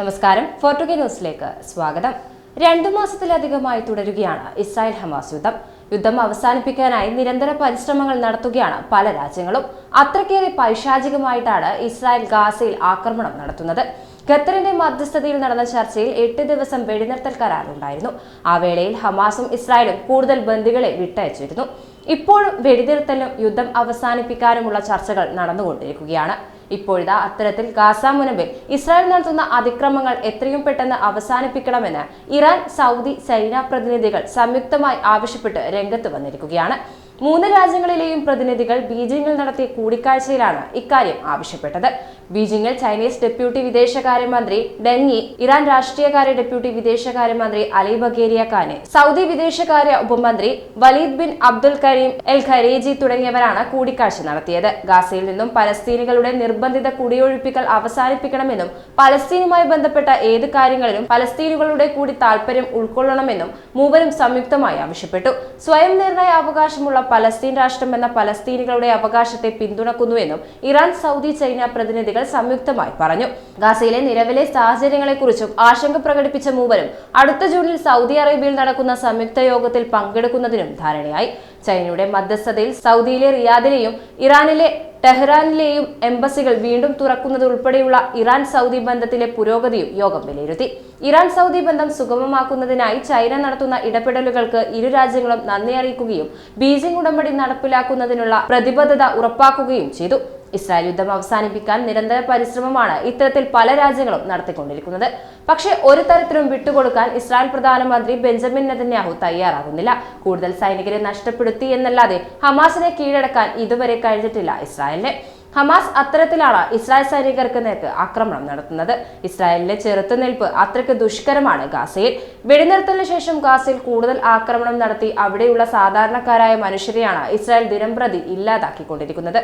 നമസ്കാരം. ഫോർട്ടുഗേ ന്യൂസിലേക്ക് സ്വാഗതം. രണ്ടു മാസത്തിലധികമായി തുടരുകയാണ് ഇസ്രായേൽ ഹമാസ് യുദ്ധം. യുദ്ധം അവസാനിപ്പിക്കാനായി നിരന്തര പരിശ്രമങ്ങൾ നടത്തുകയാണ് പല രാജ്യങ്ങളും. അത്രയ്ക്കേറെ പൈശാചികമായിട്ടാണ് ഇസ്രായേൽ ഗാസയിൽ ആക്രമണം നടത്തുന്നത്. ഖത്തറിന്റെ മധ്യസ്ഥതയിൽ നടന്ന ചർച്ചയിൽ എട്ട് ദിവസം വെടിനിർത്തൽ കരാറുണ്ടായിരുന്നു ആ വേളയിൽ ഹമാസും ഇസ്രായേലും കൂടുതൽ ബന്ദികളെ വിട്ടയച്ചിരുന്നു. ഇപ്പോഴും വെടിനിർത്തലും യുദ്ധം അവസാനിപ്പിക്കാനുമുള്ള ചർച്ചകൾ നടന്നുകൊണ്ടിരിക്കുകയാണ്. ഇപ്പോഴിതാ അത്തരത്തിൽ ഗാസ മുനമ്പിൽ ഇസ്രായേൽ നടത്തുന്ന അതിക്രമങ്ങൾ എത്രയും പെട്ടെന്ന് അവസാനിപ്പിക്കണമെന്ന് ഇറാൻ സൗദി ചൈന പ്രതിനിധികൾ സംയുക്തമായി ആവശ്യപ്പെട്ട് രംഗത്ത് വന്നിരിക്കുകയാണ്. മൂന്ന് രാജ്യങ്ങളിലെയും പ്രതിനിധികൾ ബീജിംഗിൽ നടത്തിയ കൂടിക്കാഴ്ചയിലാണ് ഇക്കാര്യം ആവശ്യപ്പെട്ടത്. ബീജിംഗിൽ ചൈനീസ് ഡെപ്യൂട്ടി വിദേശകാര്യമന്ത്രി ഡെങ്ങി ഇറാൻ രാഷ്ട്രീയകാര്യ ഡെപ്യൂട്ടി വിദേശകാര്യമന്ത്രി അലി ബഗേരിയ ഖാനെ സൗദി വിദേശകാര്യ ഉപമന്ത്രി Waleed bin Abdul Karim El Khereiji തുടങ്ങിയവരാണ് കൂടിക്കാഴ്ച നടത്തിയത്. ഗാസയിൽ നിന്നും പലസ്തീനികളുടെ നിർബന്ധിത കുടിയൊഴിപ്പിക്കൽ അവസാനിപ്പിക്കണമെന്നും പലസ്തീനുമായി ബന്ധപ്പെട്ട ഏത് കാര്യങ്ങളിലും പലസ്തീനുകളുടെ കൂടി താൽപര്യം ഉൾക്കൊള്ളണമെന്നും മൂവരും സംയുക്തമായി ആവശ്യപ്പെട്ടു. സ്വയം നിർണയ അവകാശമുള്ള പലസ്തീൻ രാഷ്ട്രം എന്ന പലസ്തീനികളുടെ അവകാശത്തെ പിന്തുണക്കുന്നുവെന്നും ഇറാൻ സൗദി ചൈന പ്രതിനിധികൾ സംയുക്തമായി പറഞ്ഞു. ഗാസയിലെ നിലവിലെ സാഹചര്യങ്ങളെക്കുറിച്ചും ആശങ്ക പ്രകടിപ്പിച്ച മൂവരും അടുത്ത ജൂണിൽ സൗദി അറേബ്യയിൽ നടക്കുന്ന സംയുക്ത യോഗത്തിൽ പങ്കെടുക്കുന്നതിനും ധാരണയായി. ചൈനയുടെ മധ്യസ്ഥതയിൽ സൗദിയിലെ റിയാദിലെയും ഇറാനിലെ ടെഹ്റാനിലെയും എംബസികൾ വീണ്ടും തുറക്കുന്നത് ഉൾപ്പെടെയുള്ള ഇറാൻ സൗദി ബന്ധത്തിലെ പുരോഗതിയും യോഗം വിലയിരുത്തി. ഇറാൻ സൗദി ബന്ധം സുഗമമാക്കുന്നതിനായി ചൈന നടത്തുന്ന ഇടപെടലുകൾക്ക് ഇരു രാജ്യങ്ങളും നന്ദി അറിയിക്കുകയും ബീജിംഗ് ഉടമ്പടി നടപ്പിലാക്കുന്നതിനുള്ള പ്രതിബദ്ധത ഉറപ്പാക്കുകയും ചെയ്തു. ഇസ്രായേൽ യുദ്ധം അവസാനിപ്പിക്കാൻ നിരന്തര പരിശ്രമമാണ് ഇത്തരത്തിൽ പല രാജ്യങ്ങളും നടത്തിക്കൊണ്ടിരിക്കുന്നത്. പക്ഷേ ഒരു തരത്തിലും വിട്ടുകൊടുക്കാൻ ഇസ്രായേൽ പ്രധാനമന്ത്രി ബെഞ്ചമിൻ നെതന്യാഹു തയ്യാറാകുന്നില്ല. കൂടുതൽ സൈനികരെ നഷ്ടപ്പെടുത്തി എന്നല്ലാതെ ഹമാസിനെ കീഴടക്കാൻ ഇതുവരെ കഴിഞ്ഞിട്ടില്ല ഇസ്രായേലിന്. ഹമാസ് അത്തരത്തിലാണ് ഇസ്രായേൽ സൈനികർക്ക് നേർക്ക് ആക്രമണം നടത്തുന്നത്. ഇസ്രായേലിലെ ചെറുത്തുനിൽപ്പ് അത്രയ്ക്ക് ദുഷ്കരമാണ് ഗാസയിൽ. വെടിനിർത്തലിന് ശേഷം ഗാസയിൽ കൂടുതൽ ആക്രമണം നടത്തി അവിടെയുള്ള സാധാരണക്കാരായ മനുഷ്യരെയാണ് ഇസ്രായേൽ ദിനംപ്രതി ഇല്ലാതാക്കിക്കൊണ്ടിരിക്കുന്നത്.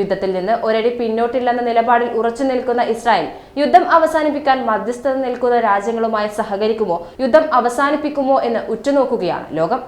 യുദ്ധത്തിൽ നിന്ന് ഒരടി പിന്നോട്ടില്ലെന്ന നിലപാടിൽ ഉറച്ചു നിൽക്കുന്ന ഇസ്രായേൽ യുദ്ധം അവസാനിപ്പിക്കാൻ മധ്യസ്ഥത നിൽക്കുന്ന രാജ്യങ്ങളുമായി സഹകരിക്കുമോ? യുദ്ധം അവസാനിപ്പിക്കുമോ എന്ന് ഉറ്റുനോക്കുകയാണ് ലോകം.